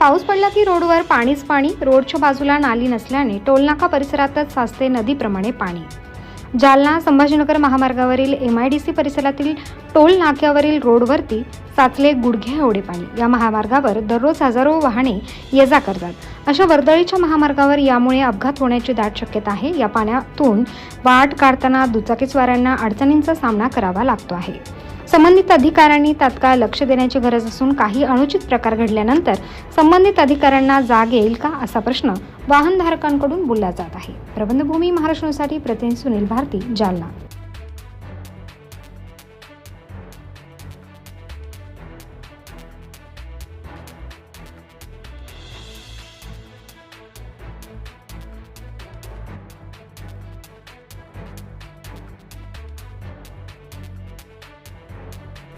पाऊस पडला की रोडवर पाणीच पाणी रोडच्या बाजूला नाली नसल्याने टोलनाका परिसरातच साचते नदीप्रमाणे पाणी. जालना संभाजीनगर महामार्गावरील एम आय डी सी परिसरातील टोल नाक्यावरील रोडवरती साचले गुडघे एवढे पाणी. या महामार्गावर दररोज हजारो वाहने ये जा करतात. अशा वर्दळीच्या महामार्गावर यामुळे अपघात होण्याची दाट शक्यता आहे. या पाण्यातून वाट काढताना दुचाकीस्वारांना अडचणींचा सामना करावा लागतो आहे. संबंधित अधिकाऱ्यांनी तात्काळ लक्ष देण्याची गरज असून काही अनुचित प्रकार घडल्यानंतर संबंधित अधिकाऱ्यांना जाग येईल का असा प्रश्न वाहनधारकांकडून बोलला जात आहे. प्रबंधभूमी महाराष्ट्रासाठी प्रतिनिधी सुनील भारती जालना.